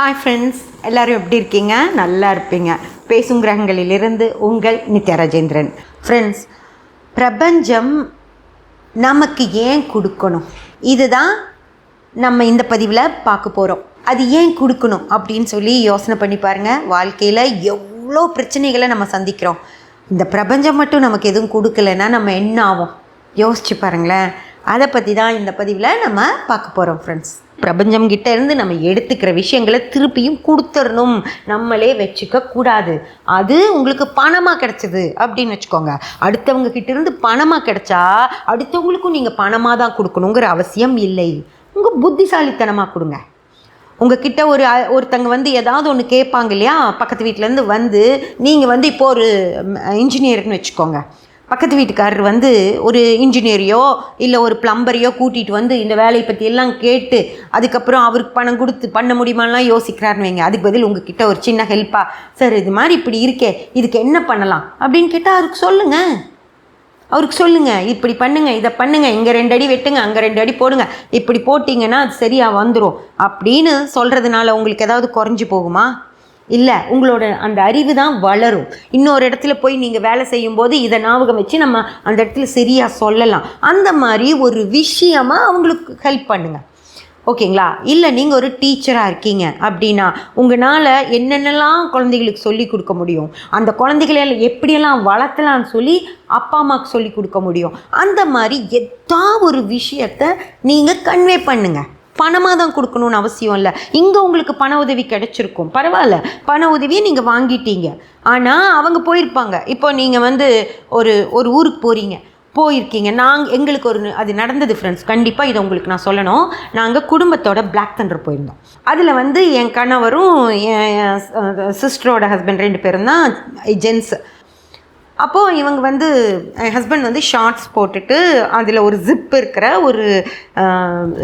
Hi friends எல்லோரும் எப்படி இருக்கீங்க? நல்லா இருப்பீங்க. பேசும் கிரகங்களிலிருந்து உங்கள் நித்யா ராஜேந்திரன். ஃப்ரெண்ட்ஸ் பிரபஞ்சம் நமக்கு ஏன் கொடுக்கணும்? இதுதான் நம்ம இந்த பதிவில் பார்க்க போகிறோம் அது ஏன் கொடுக்கணும் அப்படின்னு சொல்லி யோசனை பண்ணி பாருங்கள் வாழ்க்கையில் எவ்வளோ பிரச்சனைகளை நம்ம சந்திக்கிறோம். இந்த பிரபஞ்சம் மட்டும் நமக்கு எதுவும் கொடுக்கலன்னா நம்ம என்ன ஆகும் யோசிச்சு பாருங்களேன். அதை பற்றி தான் இந்த பதிவில் நம்ம பார்க்க போகிறோம் ஃப்ரெண்ட்ஸ் பிரபஞ்சம் கிட்ட இருந்து நம்ம எடுத்துக்கிற விஷயங்களை திருப்பியும் கொடுத்துடணும் நம்மளே வச்சுக்க கூடாது. அது உங்களுக்கு பணமாக கிடைச்சது அப்படின்னு வச்சுக்கோங்க. அடுத்தவங்க கிட்ட இருந்து பணமாக கிடைச்சா அடுத்தவங்களுக்கும் நீங்கள் பணமாக தான் கொடுக்கணுங்கிற அவசியம் இல்லை. உங்கள் புத்திசாலித்தனமாக கொடுங்க. உங்ககிட்ட ஒரு ஒருத்தங்க வந்து ஏதாவது ஒன்று கேட்பாங்க இல்லையா? பக்கத்து வீட்டிலேருந்து வந்து நீங்கள் வந்து இப்போ ஒரு இன்ஜினியர்னு வச்சுக்கோங்க. பக்கத்து வீட்டுக்காரர் வந்து ஒரு இன்ஜினியரையோ இல்லை ஒரு பிளம்பரையோ கூட்டிகிட்டு வந்து இந்த வேலையை பற்றி எல்லாம் கேட்டு அதுக்கப்புறம் அவருக்கு பணம் கொடுத்து பண்ண முடியுமாலாம் யோசிக்கிறாருன்னு வைங்க. அதுக்கு பதில் உங்ககிட்ட ஒரு சின்ன ஹெல்ப்பாக சார் இது மாதிரி இப்படி இருக்கே இதுக்கு என்ன பண்ணலாம்? அப்படின்னு கேட்டால் அவருக்கு சொல்லுங்கள் அவருக்கு சொல்லுங்கள் இப்படி பண்ணுங்கள் இதை பண்ணுங்கள் இங்கே ரெண்டு அடி வெட்டுங்க அங்கே ரெண்டு அடி போடுங்க. இப்படி போட்டிங்கன்னா அது சரியாக வந்துடும் அப்படின்னு சொல்கிறதுனால உங்களுக்கு ஏதாவது குறைஞ்சி போகுமா? இல்லை உங்களோட அந்த அறிவு தான் வளரும். இன்னொரு இடத்துல போய் நீங்கள் வேலை செய்யும்போது இதை ஞாபகம் வச்சு நம்ம அந்த இடத்துல சரியாக சொல்லலாம். அந்த மாதிரி ஒரு விஷயமாக அவங்களுக்கு ஹெல்ப் பண்ணுங்கள் ஓகேங்களா? இல்லை நீங்கள் ஒரு டீச்சராக இருக்கீங்க அப்படின்னா உங்களால் என்னென்னலாம் குழந்தைகளுக்கு சொல்லி கொடுக்க முடியும்? அந்த குழந்தைகளை எப்படியெல்லாம் வளர்த்தலாம்னு சொல்லி அப்பா அம்மாவுக்கு சொல்லி கொடுக்க முடியும்? அந்த மாதிரி எதா ஒரு விஷயத்த நீங்கள் கன்வே பண்ணுங்கள் பணமாக தான் கொடுக்கணும்னு அவசியம் இல்லை. இங்கே உங்களுக்கு பண உதவி கிடைச்சிருக்கும். பரவாயில்ல. பண உதவியை நீங்கள் வாங்கிட்டீங்க. ஆனால் அவங்க போயிருப்பாங்க. இப்போ நீங்கள் வந்து ஒரு ஒரு ஊருக்கு போகிறீங்க போயிருக்கீங்க. நாங்கள் எங்களுக்கு ஒரு அது நடந்தது ஃப்ரெண்ட்ஸ் கண்டிப்பாக இதை உங்களுக்கு நான் சொல்லணும். நாங்கள் குடும்பத்தோட பிளாக் தண்டர் போயிருந்தோம். அதில் வந்து என் கணவரும் என் சிஸ்டரோட ஹஸ்பண்ட் ரெண்டு பேரும் தான் ஜென்ஸு அப்போது இவங்க வந்து என் ஹஸ்பண்ட் வந்து ஷார்ட்ஸ் போட்டுட்டு அதில் ஒரு ஜிப் இருக்கிற ஒரு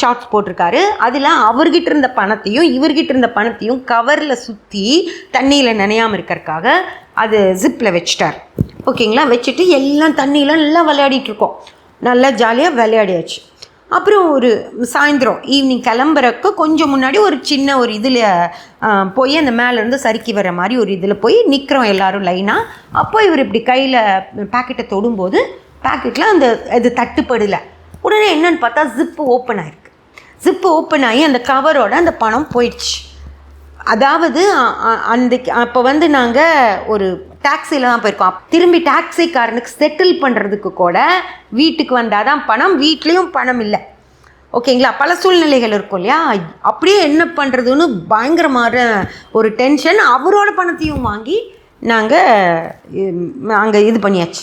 ஷார்ட்ஸ் போட்டிருக்காரு. அதில் அவர்கிட்ட இருந்த பணத்தையும் இவர்கிட்ட இருந்த பணத்தையும் கவரில் சுற்றி தண்ணியில் நனையாமல் இருக்கிறதுக்காக அது ஜிப்பில் வச்சிட்டார். ஓகேங்களா? வச்சுட்டு எல்லாம் தண்ணியில் நல்லா விளையாடிட்டு இருக்கோம். நல்லா ஜாலியாக விளையாடியாச்சு. அப்புறம் ஒரு சாயந்தரம் ஈவினிங் கிளம்புறக்கு கொஞ்சம் முன்னாடி ஒரு சின்ன ஒரு இதில் போய் அந்த மேலேருந்து சறுக்கி வர மாதிரி ஒரு இதில் போய் நிற்கிறோம் எல்லாரும் லைனாக அப்போ இவர் இப்படி கையில் பேக்கெட்டை தொடும்போது பேக்கெட்டில் அந்த இது தட்டுப்படலை. உடனே என்னன்னு பார்த்தா ஜிப்பு ஓப்பன் ஆயிருக்கு. ஜிப்பு ஓப்பன் ஆகி அந்த கவரோட அந்த பணம் போயிடுச்சு. அதாவது அ- அந்த அப்போ வந்து நாங்கள் ஒரு டாக்ஸியில் தான் போயிருக்கோம் திரும்பி டாக்ஸிக்காரனுக்கு செட்டில் பண்ணுறதுக்கு கூட வீட்டுக்கு வந்தால் தான் பணம் வீட்லேயும் பணம் இல்லை. ஓகேங்களா? பல சூழ்நிலைகள் இருக்கும் இல்லையா? அப்படியே என்ன பண்ணுறதுன்னு பயங்கரமான ஒரு டென்ஷன் அவரோட பணத்தையும் வாங்கி நாங்கள் அங்கே இது பண்ணியாச்சு.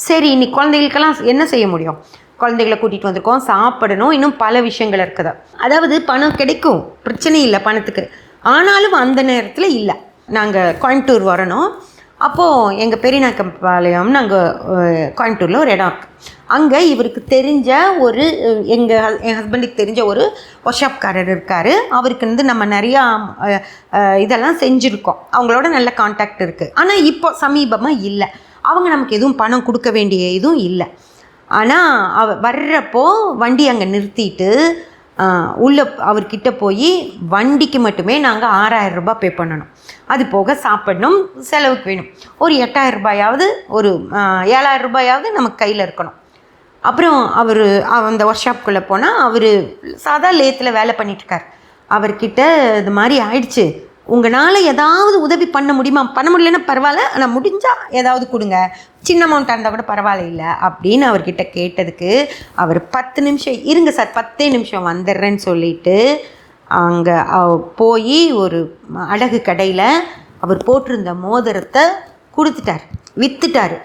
சரி இன்னைக்கு குழந்தைகளுக்கெல்லாம் என்ன செய்ய முடியும்? குழந்தைகளை கூட்டிகிட்டு வந்திருக்கோம் சாப்பிடணும். இன்னும் பல விஷயங்கள் இருக்குது. அதாவது பணம் கிடைக்கும். பிரச்சனை இல்லை பணத்துக்கு. ஆனாலும் அந்த நேரத்தில் இல்லை. நாங்கள் கோயம்புத்தூர் வரணும். அப்போது எங்கள் பெரியநாக்கம்பாளையம் நாங்கள் கோயம்புத்தூரில் ஒரு இடம் இருக்குது அங்கே இவருக்கு தெரிஞ்ச ஒரு எங்கள் என் ஹஸ்பண்டுக்கு தெரிஞ்ச ஒரு ஒர்க்ஷாப்காரர் இருக்கார். அவருக்கு வந்து நம்ம நிறையா இதெல்லாம் செஞ்சுருக்கோம். அவங்களோட நல்ல காண்டாக்ட் இருக்குது ஆனால் இப்போ சமீபமாக இல்லை. அவங்க நமக்கு எதுவும் பணம் கொடுக்க வேண்டிய இதுவும் இல்லை. ஆனால் அவ வர்றப்போ வண்டி அங்கே நிறுத்திட்டு உள்ளே அவர்கிட்ட போய் வண்டிக்கு மட்டுமே நாங்கள் ஆறாயிரம் ரூபாய் பே பண்ணணும். அது போக சாப்பிடணும் செலவுக்கு வேணும். ஒரு எட்டாயிரம் ரூபாயாவது ஒரு ஏழாயிரம் ரூபாயாவது நமக்கு கையில் இருக்கணும். அப்புறம் அவர் அந்த ஒர்க் ஷாப்புக்குள்ளே போனால் அவர் சாதா லேத்தில் வேலை பண்ணிட்டுருக்கார் அவர்கிட்ட இது மாதிரி ஆயிடுச்சு. உங்களால் ஏதாவது உதவி பண்ண முடியுமா? பண்ண முடியலன்னா பரவாயில்ல. ஆனால் முடிஞ்சால் ஏதாவது கொடுங்க. சின்ன அமௌண்ட்டாக இருந்தால் கூட பரவாயில்ல இல்லை அப்படின்னு அவர்கிட்ட கேட்டதுக்கு அவர் பத்து நிமிஷம் இருங்க சார் பத்தே நிமிஷம் வந்துடுறேன்னு சொல்லிட்டு அங்கே போய் ஒரு அடகு கடையில் அவர் போட்டிருந்த மோதிரத்தை கொடுத்துட்டார். விற்றுட்டார்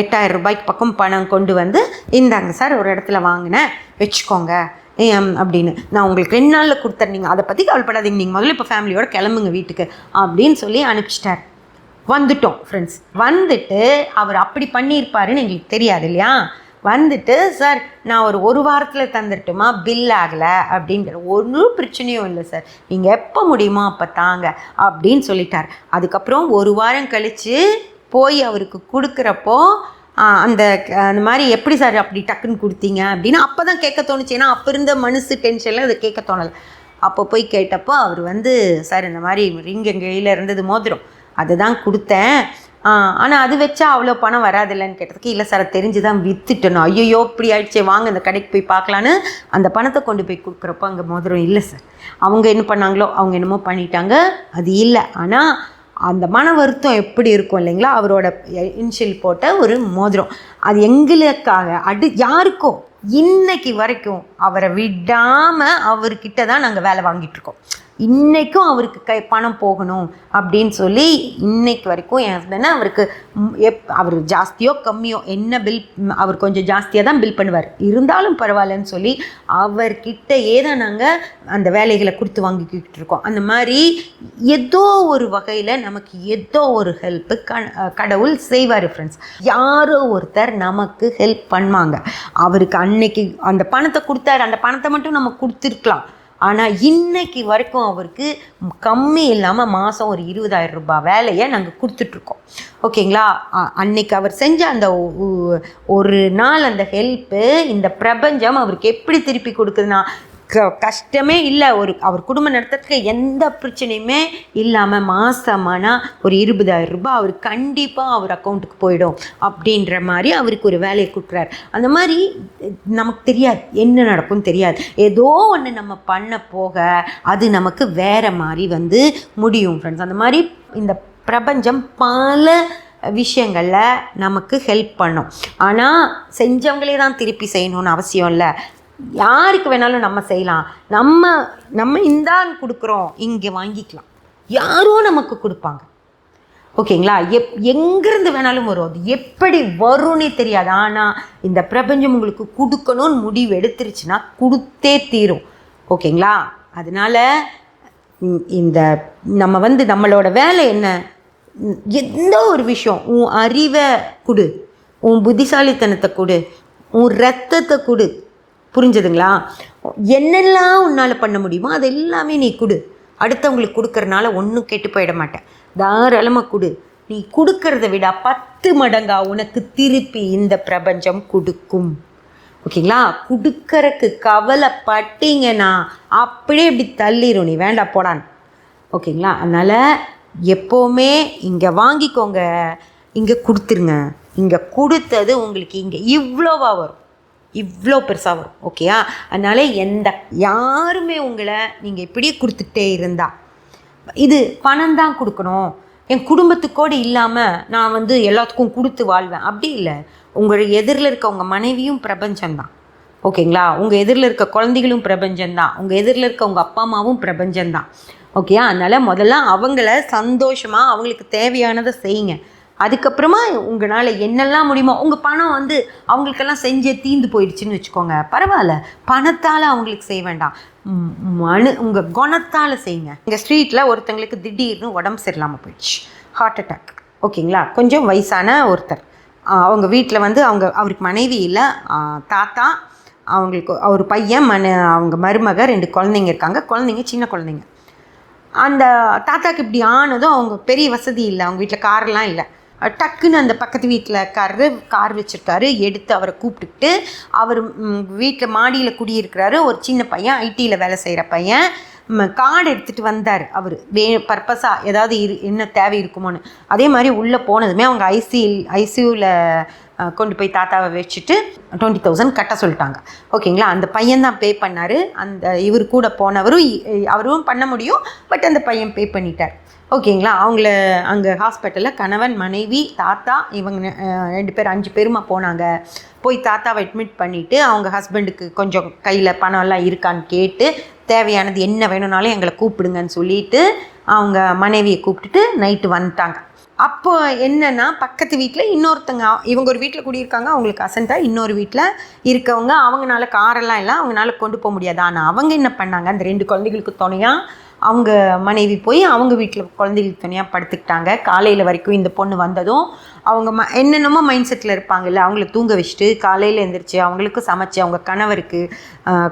எட்டாயிரம் ரூபாய்க்கு பக்கம் பணம் கொண்டு வந்து இந்தாங்க சார் ஒரு இடத்துல வாங்கினேன். வச்சுக்கோங்க. அப்படின்னு. நான் உங்களுக்கு ரெண்டு நாளில் கொடுத்தேன். நீங்கள் அதை பற்றி கவலைப்படாதீங்க. நீங்கள் முதல்ல இப்போ ஃபேமிலியோட கிளம்புங்க வீட்டுக்கு அப்படின்னு சொல்லி அனுப்பிச்சிட்டார். வந்துட்டோம் ஃப்ரெண்ட்ஸ் வந்துட்டு அவர் அப்படி பண்ணியிருப்பாருன்னு எங்களுக்கு தெரியாது இல்லையா? வந்துட்டு சார் நான் ஒரு ஒரு வாரத்தில் தந்துட்டுமா பில் ஆகலை. அப்படிங்கிற ஒரு பிரச்சனையும் இல்லை சார். நீங்கள் எப்போ முடியுமோ அப்போ தாங்க அப்படின்னு சொல்லிட்டார். அதுக்கப்புறம் ஒரு வாரம் கழித்து போய் அவருக்கு கொடுக்குறப்போ அந்த அந்த மாதிரி எப்படி சார் அப்படி டக்குன்னு கொடுத்தீங்க அப்படின்னு அப்போ தான் கேட்க தோணுச்சு. ஏன்னா அப்போ இருந்த மனசு டென்ஷனில் அதை கேட்க தோணலை. அப்போ போய் கேட்டப்போ அவர் வந்து சார் இந்த மாதிரி ரிங் எங்கள் கையில் இருந்தது மோதிரம். அதை தான் கொடுத்தேன் ஆனால் அது வச்சா அவ்வளோ பணம் வராதில்லன்னு கேட்டதுக்கு இல்லை சார் தெரிஞ்சு தான் விற்றுட்டணும் ஐயோ இப்படி ஆயிடுச்சே வாங்க இந்த கடைக்கு போய் பார்க்கலான்னு. அந்த பணத்தை கொண்டு போய் கொடுக்குறப்போ அங்கே மோதிரம் இல்லை சார். அவங்க என்ன பண்ணாங்களோ அவங்க என்னமோ பண்ணிட்டாங்க. அது இல்லை. ஆனால் அந்த மன வருத்தம் எப்படி இருக்கும் இல்லைங்களா? அவரோட இன்ஷியல் போட்ட ஒரு மோதிரம். அது எங்களுக்காக அடு யாருக்கோ இன்னைக்கு வரைக்கும் அவரை விடாமல் அவர்கிட்ட தான் நாங்கள் வேலை வாங்கிட்டு இருக்கோம். இன்றைக்கும் அவருக்கு கை பணம் போகணும் அப்படின்னு சொல்லி இன்னைக்கு வரைக்கும் என் ஹஸ்பண்ட் அவருக்கு எப் அவர் ஜாஸ்தியோ கம்மியோ என்ன பில் அவர் கொஞ்சம் ஜாஸ்தியாக தான் பில் பண்ணுவார். இருந்தாலும் பரவாயில்லன்னு சொல்லி அவர்கிட்டயே தான் நாங்கள் அந்த வேலைகளை கொடுத்து வாங்கிக்கிட்டு இருக்கோம். அந்த மாதிரி ஏதோ ஒரு வகையில் நமக்கு ஏதோ ஒரு ஹெல்ப்பு க கடவுள் செய்வார் ஃப்ரெண்ட்ஸ் யாரோ ஒருத்தர் நமக்கு ஹெல்ப் பண்ணுவாங்க. அவருக்கு அன்னைக்கு அந்த பணத்தை கொடுத்தாரு. அந்த பணத்தை மட்டும் நம்ம கொடுத்துருக்கலாம். ஆனால் இன்னைக்கு வரைக்கும் அவருக்கு கம்மி இல்லாமல் மாதம் ஒரு இருபதாயிரம் ரூபாய் வேலையை நாங்கள் கொடுத்துட்ருக்கோம். ஓகேங்களா? அன்னைக்கு அவர் செஞ்ச அந்த ஒரு நாள் அந்த ஹெல்ப்பு இந்த பிரபஞ்சம் அவருக்கு எப்படி திருப்பி கொடுக்குதுன்னா க கஷ்டமே இல்லை. ஒரு அவர் குடும்பம் நடத்துறதுக்கு எந்த பிரச்சனையுமே இல்லாமல் மாதமானா ஒரு இருபதாயிரம் ரூபாய் அவர் கண்டிப்பாக அவர் அக்கௌண்ட்டுக்கு போயிடும் அப்படின்ற மாதிரி அவருக்கு ஒரு வேலையை கொடுக்குறாரு. அந்த மாதிரி நமக்கு தெரியாது. என்ன நடக்கும்னு தெரியாது. ஏதோ ஒன்று நம்ம பண்ண போக அது நமக்கு வேறு மாதிரி வந்து முடியும் ஃப்ரெண்ட்ஸ் அந்த மாதிரி இந்த பிரபஞ்சம் பல விஷயங்களில் நமக்கு ஹெல்ப் பண்ணும். ஆனால் செஞ்சவங்களே தான் திருப்பி செய்யணும்னு அவசியம் இல்லை. யாருக்கு வேணாலும் நம்ம செய்யலாம். நம்ம நம்ம இந்தான்னு கொடுக்குறோம் இங்கே வாங்கிக்கலாம். யாரோ நமக்கு கொடுப்பாங்க. ஓகேங்களா எப் எங்கேருந்து வேணாலும் வரும். அது எப்படி வரும்னே தெரியாது. ஆனால் இந்த பிரபஞ்சம் உங்களுக்கு கொடுக்கணும்னு முடிவு எடுத்துருச்சுன்னா கொடுத்தே தீரும். ஓகேங்களா அதனால இந்த நம்ம வந்து நம்மளோட வேலை என்ன? எந்த ஒரு விஷயம்? உன் அறிவை கொடு. உன் புத்திசாலித்தனத்தை கொடு. உன் ரத்தத்தை கொடு. புரிஞ்சுதுங்களா? என்னெல்லாம் உன்னால் பண்ண முடியுமோ அது எல்லாமே நீ கொடு. அடுத்தவங்களுக்கு கொடுக்கறனால ஒன்றும் கெட்டு போயிட மாட்டேன். தாராளமாக கொடு. நீ கொடுக்கறத விட பத்து மடங்கா உனக்கு திருப்பி இந்த பிரபஞ்சம் கொடுக்கும். ஓகேங்களா? கொடுக்கறக்கு கவலைப்பட்டீங்கன்னா அப்படியே இப்படி தள்ளிடும் நீ வேண்டாம் போடான்னு. ஓகேங்களா? அதனால் எப்போவுமே இங்கே வாங்கிக்கோங்க. இங்கே கொடுத்துருங்க. இங்கே கொடுத்தது உங்களுக்கு இங்கே இவ்வளோவா வரும். இவ்வளோ பெருசாக வரும் ஓகேயா அதனால எந்த யாருமே உங்களை நீங்கள் இப்படியே கொடுத்துட்டே இருந்தா. இது பணம் தான் கொடுக்கணும். என் குடும்பத்துக்கோடு இல்லாமல் நான் வந்து எல்லாத்துக்கும் கொடுத்து வாழ்வேன். அப்படி இல்லை. உங்கள் எதிரில் இருக்க உங்கள் மனைவியும் பிரபஞ்சம்தான் ஓகேங்களா? உங்கள் எதிரில் இருக்க குழந்தைகளும் பிரபஞ்சம்தான் உங்கள் எதிரில் இருக்க உங்கள் அப்பா அம்மாவும் பிரபஞ்சம்தான் ஓகேயா அதனால் முதல்ல அவங்கள சந்தோஷமாக அவங்களுக்கு தேவையானதை செய்யுங்க. அதுக்கப்புறமா உங்களால் என்னெல்லாம் முடியுமோ உங்கள் பணம் வந்து அவங்களுக்கெல்லாம் செஞ்சே தீந்து போயிடுச்சுன்னு வச்சுக்கோங்க. பரவாயில்ல. பணத்தால் அவங்களுக்கு செய்ய வேண்டாம். மனு உங்கள் குணத்தால் செய்யுங்க. எங்கள் ஸ்ட்ரீட்டில் ஒருத்தங்களுக்கு திடீர்னு உடம்பு சரியில்லாமல் போயிடுச்சு. ஹார்ட் அட்டாக் ஓகேங்களா? கொஞ்சம் வயசான ஒருத்தர். அவங்க வீட்டில் வந்து அவங்க அவருக்கு மனைவி இல்லை. தாத்தா அவங்களுக்கு அவர் பையன் மன அவங்க மருமக ரெண்டு குழந்தைங்க இருக்காங்க. குழந்தைங்க சின்ன குழந்தைங்க. அந்த தாத்தாக்கு இப்படி ஆனதும் அவங்க பெரிய வசதி இல்லை. அவங்க வீட்டில் கார்லாம் இல்லை. டக்குன்னு அந்த பக்கத்து வீட்டில் கார் கார் வச்சுருக்காரு. எடுத்து அவரை கூப்பிட்டுக்கிட்டு அவர் வீட்டில் மாடியில் குடியிருக்கிறாரு. ஒரு சின்ன பையன் ஐடியில் வேலை செய்கிற பையன். கார்டு எடுத்துகிட்டு வந்தார் அவர். வே பர்பஸாக ஏதாவது இரு என்ன தேவை இருக்குமோன்னு. அதே மாதிரி உள்ளே போனதுமே அவங்க ஐசி ஐசியூவில் கொண்டு போய் தாத்தாவை வச்சுட்டு டுவெண்ட்டி தௌசண்ட் கட்ட சொல்லிட்டாங்க. ஓகேங்களா? அந்த பையன் தான் பே பண்ணார். அந்த இவர் கூட போனவரும் இ- அவரும் பண்ண முடியும். பட் அந்த பையன் பே பண்ணிட்டார். ஓகேங்களா? அவங்கள அங்கே ஹாஸ்பிட்டலில் கணவன் மனைவி தாத்தா இவங்க ரெண்டு பேர் அஞ்சு பேருமா போனாங்க. போய் தாத்தாவை அட்மிட் பண்ணிவிட்டு அவங்க ஹஸ்பண்டுக்கு கொஞ்சம் கையில் பணம்லாம் இருக்கான்னு கேட்டு தேவையானது என்ன வேணும்னாலும் எங்களை கூப்பிடுங்கன்னு சொல்லிட்டு அவங்க மனைவியை கூப்பிட்டுட்டு நைட்டு வந்துட்டாங்க. அப்போ என்னன்னா பக்கத்து வீட்டில் இன்னொருத்தங்க இவங்க ஒரு வீட்டில் குடியிருக்காங்க அவங்களுக்கு அசண்டாக இன்னொரு வீட்டில் இருக்கவங்க அவங்கனால காரெல்லாம் இல்லை அவங்களால கொண்டு போக முடியாது. ஆனால் அவங்க என்ன பண்ணாங்க? அந்த ரெண்டு குழந்தைகளுக்கு துணையாக அவங்க மனைவி போய் அவங்க வீட்டில் குழந்தைகளுக்கு தனியாக படுத்துக்கிட்டாங்க. காலையில் வரைக்கும் இந்த பொண்ணு வந்ததும் அவங்க ம என்னென்னமோ மைண்ட் செட்டில் இருப்பாங்கல்ல அவங்கள தூங்க வச்சுட்டு காலையில் எழுந்திரிச்சு அவங்களுக்கு சமைச்சு அவங்க கணவருக்கு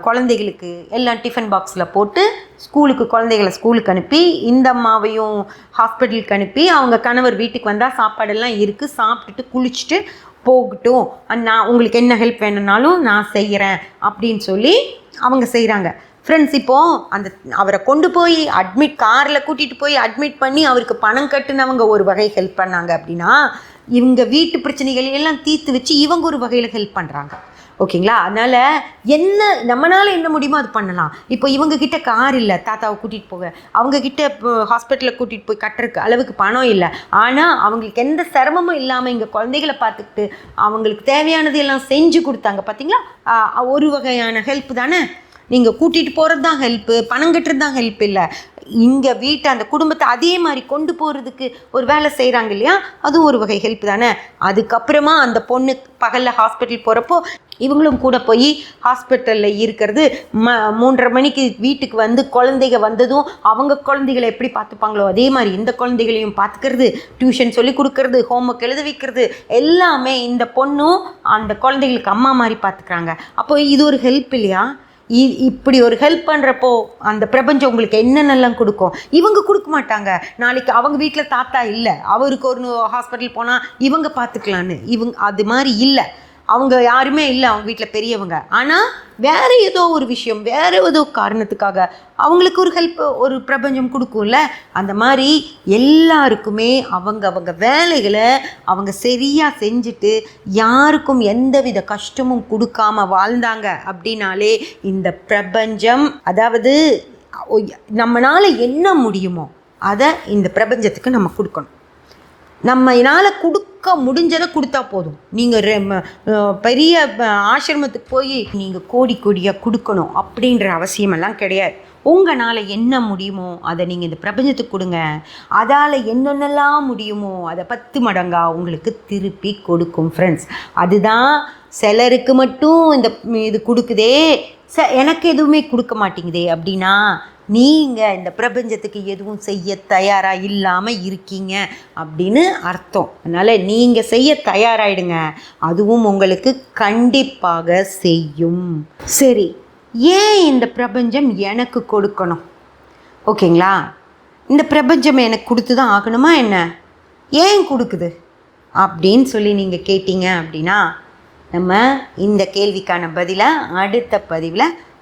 குழந்தைகளுக்கு எல்லாம் டிஃபன் பாக்ஸில் போட்டு ஸ்கூலுக்கு குழந்தைகளை ஸ்கூலுக்கு அனுப்பி இந்த அம்மாவையும் ஹாஸ்பிட்டலுக்கு அனுப்பி அவங்க கணவர் வீட்டுக்கு வந்தால் சாப்பாடெல்லாம் இருக்குது சாப்பிட்டுட்டு குளிச்சுட்டு போகட்டும். நான் உங்களுக்கு என்ன ஹெல்ப் வேணும்னாலும் நான் செய்கிறேன் அப்படின்னு சொல்லி அவங்க செய்கிறாங்க ஃப்ரெண்ட்ஸ் இப்போது அந்த அவரை கொண்டு போய் அட்மிட் காரில் கூட்டிகிட்டு போய் அட்மிட் பண்ணி அவருக்கு பணம் கட்டுனவங்க ஒரு வகை ஹெல்ப் பண்ணாங்க அப்படின்னா இவங்க வீட்டு பிரச்சனைகளை எல்லாம் தீர்த்து வச்சு இவங்க ஒரு வகையில் ஹெல்ப் பண்ணுறாங்க ஓகேங்களா? அதனால் என்ன நம்மளால் என்ன முடியுமோ அது பண்ணலாம். இப்போ இவங்கக்கிட்ட கார் இல்லை தாத்தாவை கூட்டிகிட்டு போக. அவங்கக்கிட்ட இப்போ ஹாஸ்பிட்டலில் கூட்டிகிட்டு போய் கட்டுறக்கு அளவுக்கு பணம் இல்லை. ஆனால் அவங்களுக்கு எந்த சிரமமும் இல்லாமல் இங்கே குழந்தைகளை பார்த்துக்கிட்டு அவங்களுக்கு தேவையானது எல்லாம் செஞ்சு கொடுத்தாங்க. பார்த்தீங்களா ஒரு வகையான ஹெல்ப் தானே? நீங்கள் கூட்டிகிட்டு போகிறது தான் ஹெல்ப்பு பணம் கட்டுறது தான் ஹெல்ப் இல்லை. இங்கே வீட்டை அந்த குடும்பத்தை அதே மாதிரி கொண்டு போகிறதுக்கு ஒரு வேலை செய்கிறாங்க இல்லையா? அதுவும் ஒரு வகை ஹெல்ப் தானே? அதுக்கப்புறமா அந்த பொண்ணு பகலில் ஹாஸ்பிட்டல் போகிறப்போ இவங்களும் கூட போய் ஹாஸ்பிட்டலில் இருக்கிறது ம மூன்றரை மணிக்கு வீட்டுக்கு வந்து குழந்தைங்க வந்ததும் அவங்க குழந்தைகளை எப்படி பார்த்துப்பாங்களோ? அதே மாதிரி இந்த குழந்தைகளையும் பார்த்துக்கிறது டியூஷன் சொல்லி கொடுக்கறது ஹோம்ஒர்க் எழுத வைக்கிறது எல்லாமே இந்த பொண்ணும் அந்த குழந்தைகளுக்கு அம்மா மாதிரி பார்த்துக்கிறாங்க. அப்போ இது ஒரு ஹெல்ப் இல்லையா? இப்படி ஒரு ஹெல்ப் பண்ணுறப்போ அந்த பிரபஞ்சம் உங்களுக்கு என்னென்னலாம் கொடுக்கும்? இவங்க கொடுக்க மாட்டாங்க. நாளைக்கு அவங்க வீட்டில் தாத்தா இல்லை. அவருக்கு ஒரு ஹாஸ்பிட்டல் போனால் இவங்க பார்த்துக்கலான்னு இவங்க அது மாதிரி இல்லை. அவங்க யாருமே இல்லை அவங்க வீட்டில் பெரியவங்க. ஆனால் வேற ஏதோ ஒரு விஷயம் வேறு ஏதோ காரணத்துக்காக அவங்களுக்கு ஒரு ஹெல்ப் ஒரு பிரபஞ்சம் கொடுக்கும்ல அந்த மாதிரி எல்லாருக்குமே அவங்க அவங்க வேலைகளை அவங்க சரியாக செஞ்சுட்டு யாருக்கும் எந்தவித கஷ்டமும் கொடுக்காம வாழ்ந்தாங்க அப்படின்னாலே இந்த பிரபஞ்சம் அதாவது நம்மளால் என்ன முடியுமோ அதை இந்த பிரபஞ்சத்துக்கு நம்ம கொடுக்கணும். நம்மளால் கொடுக்க முடிஞ்சதை கொடுத்தா போதும். நீங்கள் பெரிய ஆசிரமத்துக்கு போய் நீங்கள் கோடி கோடியாக கொடுக்கணும் அப்படின்ற அவசியமெல்லாம் கிடையாது. உங்களால் என்ன முடியுமோ அதை நீங்கள் இந்த பிரபஞ்சத்துக்கு கொடுங்க. அதால் என்னென்னலாம் முடியுமோ அதை பத்து மடங்காக உங்களுக்கு திருப்பி கொடுக்கும் ஃப்ரெண்ட்ஸ் அதுதான் சிலருக்கு மட்டும் இந்த இது கொடுக்குதே. ச எனக்கு எதுவுமே கொடுக்க மாட்டேங்குதே அப்படின்னா நீங்கள் இந்த பிரபஞ்சத்துக்கு எதுவும் செய்ய தயாராக இல்லாமல் இருக்கீங்க அப்படின்னு அர்த்தம். அதனால் நீங்கள் செய்ய தயாராகிடுங்க அதுவும் உங்களுக்கு கண்டிப்பாக செய்யும். சரி ஏன் இந்த பிரபஞ்சம் எனக்கு கொடுக்கணும்? ஓகேங்களா? இந்த பிரபஞ்சம் எனக்கு கொடுத்து தான் ஆகணுமா என்ன? ஏன் கொடுக்குது? அப்படின்னு சொல்லி நீங்கள் கேட்டீங்க அப்படின்னா நம்ம இந்த கேள்விக்கான பதிலை அடுத்த பதிவில்